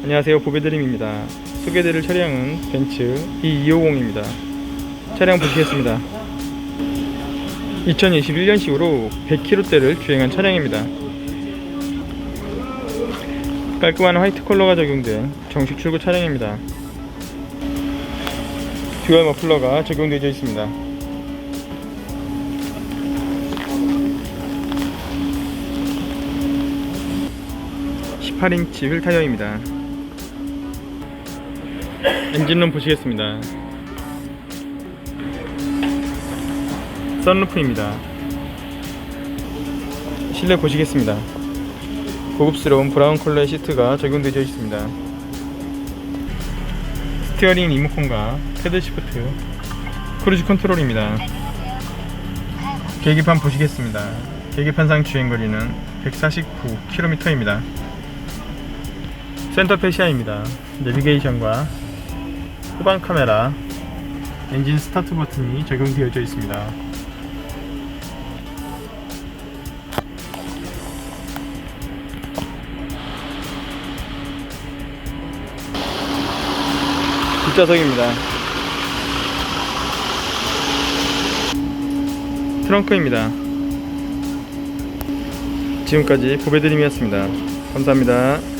안녕하세요. 보배드림입니다. 소개드릴 차량은 벤츠 E250입니다. 차량 보시겠습니다. 2021년식으로 100km대를 주행한 차량입니다. 깔끔한 화이트 컬러가 적용된 정식 출고 차량입니다. 듀얼 머플러가 적용되어 있습니다. 18인치 휠 타이어입니다. 엔진룸 보시겠습니다. 썬루프입니다. 실내 보시겠습니다. 고급스러운 브라운 컬러의 시트가 적용되어 있습니다. 스티어링 리모컨과 패드 시프트, 크루즈 컨트롤입니다. 계기판 보시겠습니다. 계기판상 주행거리는 149km입니다. 센터 페시아입니다. 내비게이션과 후방 카메라, 엔진 스타트 버튼이 적용되어져 있습니다. 뒷좌석입니다. 트렁크입니다. 지금까지 보배드림이었습니다. 감사합니다.